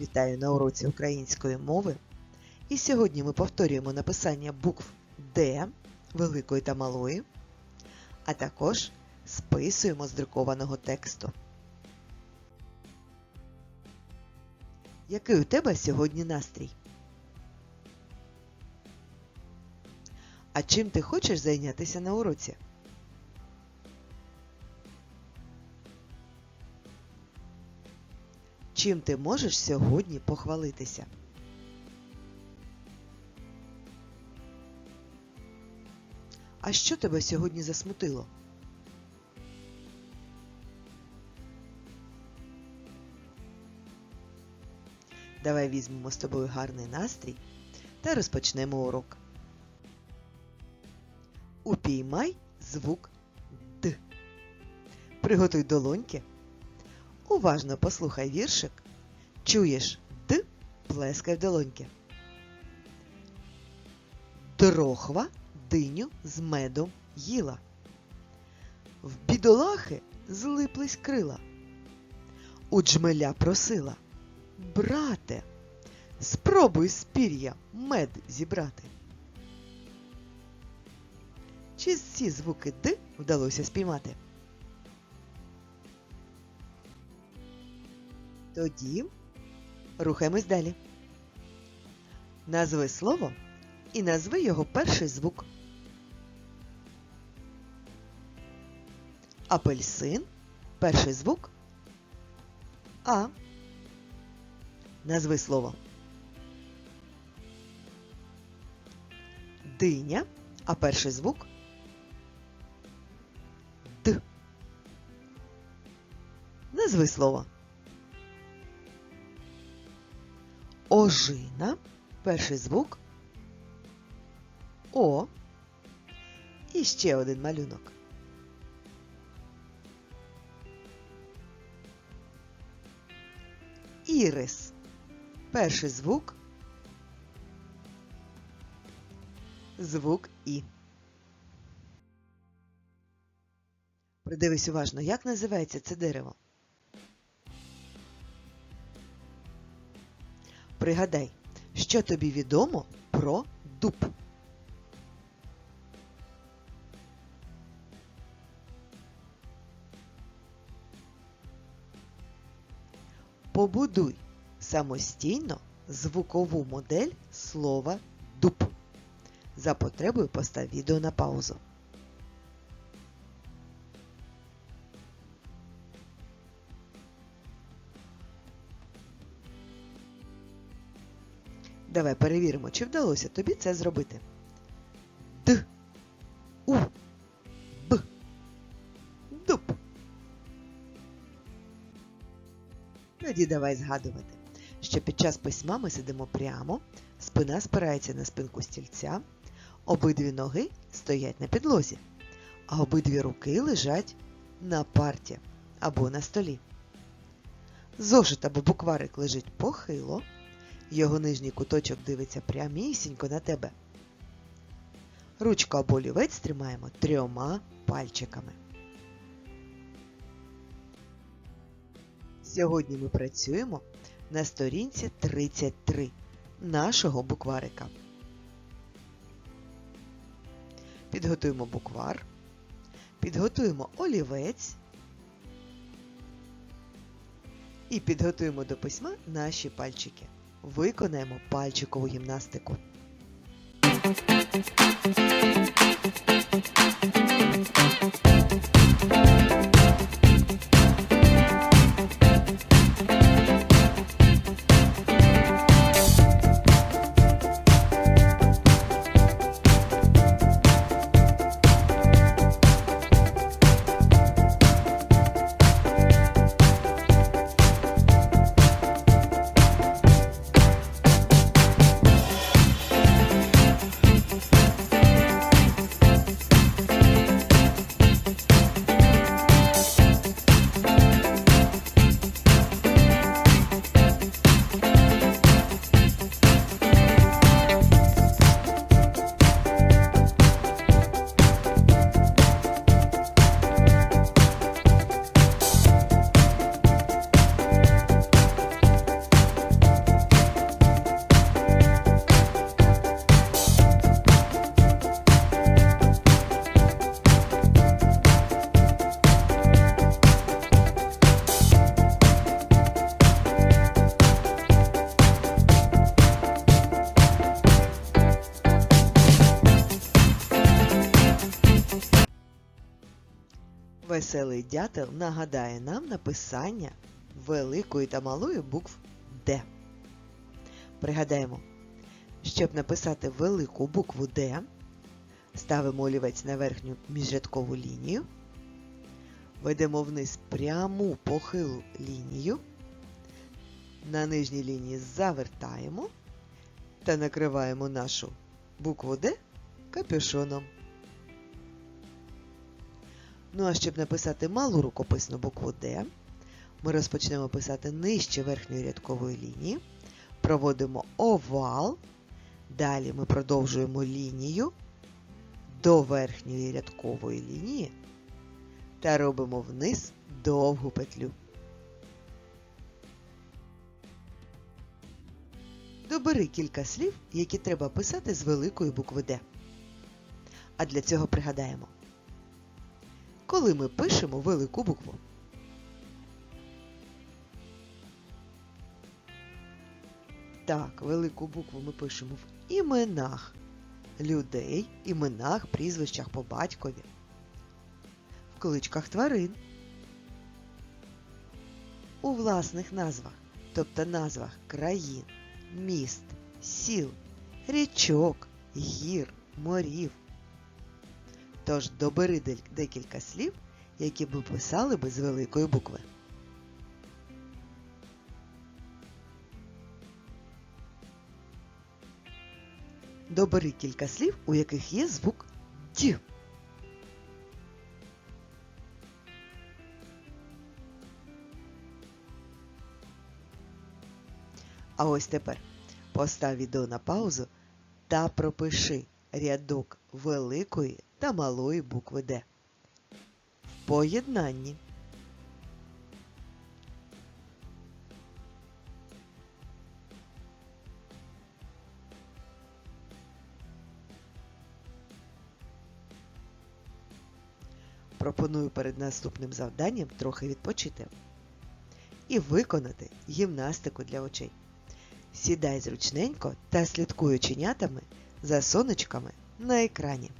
Вітаю на уроці української мови. І сьогодні ми повторюємо написання букв Д великої та малої, а також списуємо з друкованого тексту. Який у тебе сьогодні настрій? А чим ти хочеш зайнятися на уроці? Чим ти можеш сьогодні похвалитися? А що тебе сьогодні засмутило? Давай візьмемо з тобою гарний настрій та розпочнемо урок. Упіймай звук Д. Приготуй долоньки. Уважно послухай віршик. Чуєш Д, плескай в долоньки. Дрохва диню з медом їла. В бідолахи злиплись крила. У джмеля просила. Брате, спробуй з пір'я мед зібрати. Чи всі звуки Д вдалося спіймати? Тоді рухаємось далі. Назви слово і назви його перший звук. Апельсин. Перший звук. А. Назви слово. Диня. А перший звук. Д. Назви слово. Ожина. Перший звук. О. І ще один малюнок. Ірис. Перший звук. Звук І. Придивись уважно, як називається це дерево. Пригадай, що тобі відомо про дуб. Побудуй самостійно звукову модель слова дуб. За потребою постав відео на паузу. Давай перевіримо, чи вдалося тобі це зробити. Д. У. Б. Дуб. Тоді давай згадувати, що під час письма ми сидимо прямо, спина спирається на спинку стільця, обидві ноги стоять на підлозі, а обидві руки лежать на парті або на столі. Зошит або букварик лежить похило, його нижній куточок дивиться прямісінько на тебе. Ручку або олівець тримаємо трьома пальчиками. Сьогодні ми працюємо на сторінці 33 нашого букварика. Підготуємо буквар, підготуємо олівець і підготуємо до письма наші пальчики виконаємо пальчикову гімнастику. Thank you. Веселий дятел нагадає нам написання великої та малої букв Д. Пригадаємо, щоб написати велику букву Д, ставимо олівець на верхню міжрядкову лінію, ведемо вниз пряму похилу лінію, на нижній лінії завертаємо та накриваємо нашу букву Д капюшоном. Ну а щоб написати малу рукописну букву Д, ми розпочнемо писати нижче верхньої рядкової лінії, проводимо овал, далі ми продовжуємо лінію до верхньої рядкової лінії та робимо вниз довгу петлю. Добери кілька слів, які треба писати з великої букви Д. А для цього пригадаємо, коли ми пишемо велику букву. Так, велику букву ми пишемо в іменах людей, іменах, прізвищах по батькові, в кличках тварин, у власних назвах, тобто назвах країн, міст, сіл, річок, гір, морів. Тож добери декілька слів, які ми писали би з великої букви. Добери кілька слів, у яких є звук Д. А ось тепер постав відео на паузу та пропиши рядок великої та малої букви Д. В поєднанні. Пропоную перед наступним завданням трохи відпочити і виконати гімнастику для очей. Сідай зручненько та слідкуй оченятами за сонечками на екрані.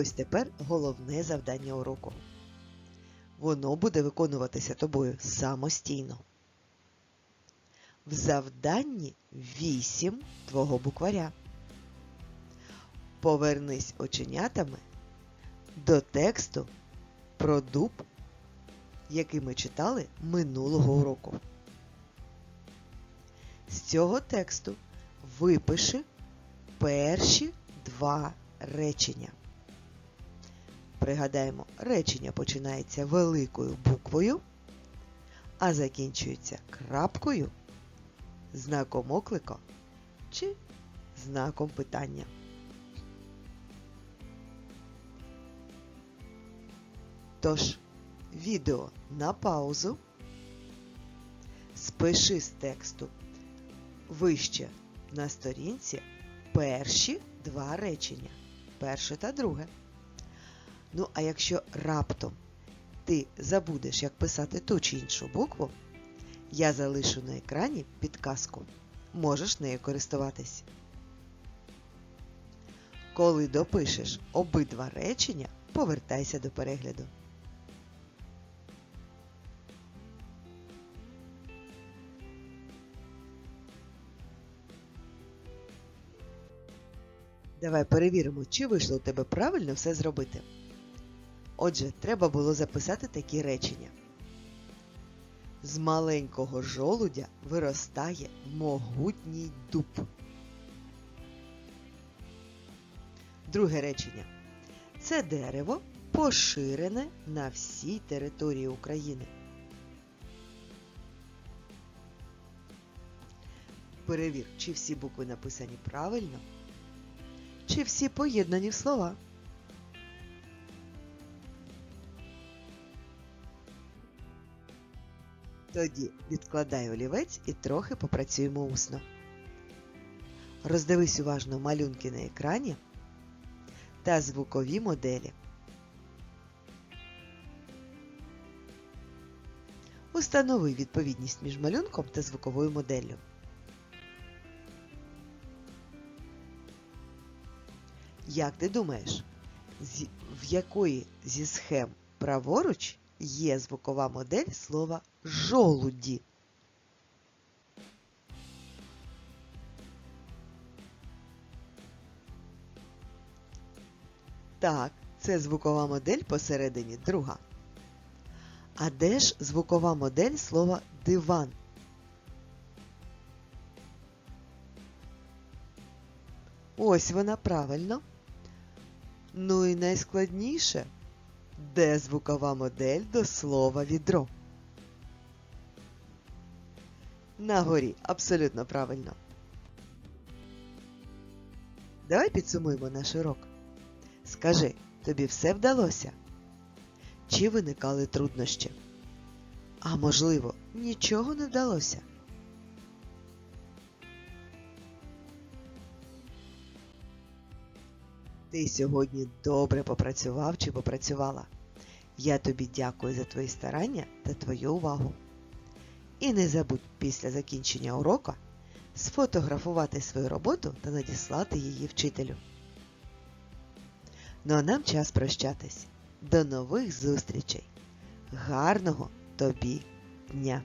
Ось тепер головне завдання уроку. Воно буде виконуватися тобою самостійно. В завданні 8 твого букваря. Повернись оченятами до тексту про дуб, який ми читали минулого уроку. З цього тексту випиши перші два речення пригадаємо, речення починається великою буквою, а закінчується крапкою, знаком оклика чи знаком питання. Тож, відео на паузу. Спиши з тексту вище на сторінці перші два речення. Перше та друге. Ну, а якщо раптом ти забудеш, як писати ту чи іншу букву, я залишу на екрані підказку. Можеш нею користуватись. Коли допишеш обидва речення, повертайся до перегляду. Давай перевіримо, чи вийшло у тебе правильно все зробити. Отже, треба було записати такі речення. З маленького жолудя виростає могутній дуб. Друге речення. Це дерево поширене на всій території України. Перевір, чи всі букви написані правильно, чи всі поєднані в слова. Тоді відкладай олівець і трохи попрацюємо усно. Роздивись уважно малюнки на екрані та звукові моделі. Установи відповідність між малюнком та звуковою моделлю. Як ти думаєш, в якої зі схем праворуч є звукова модель слова жолуді? Так, це звукова модель посередині друга. А де ж звукова модель слова диван? Ось вона правильно. Ну і найскладніше, де звукова модель до слова відро? На горі, абсолютно правильно. Давай підсумуємо наш урок. Скажи, тобі все вдалося? Чи виникали труднощі? А можливо, нічого не вдалося? Ти сьогодні добре попрацював чи попрацювала. Я тобі дякую за твої старання та твою увагу. І не забудь після закінчення урока сфотографувати свою роботу та надіслати її вчителю. Ну а нам час прощатись. До нових зустрічей. Гарного тобі дня!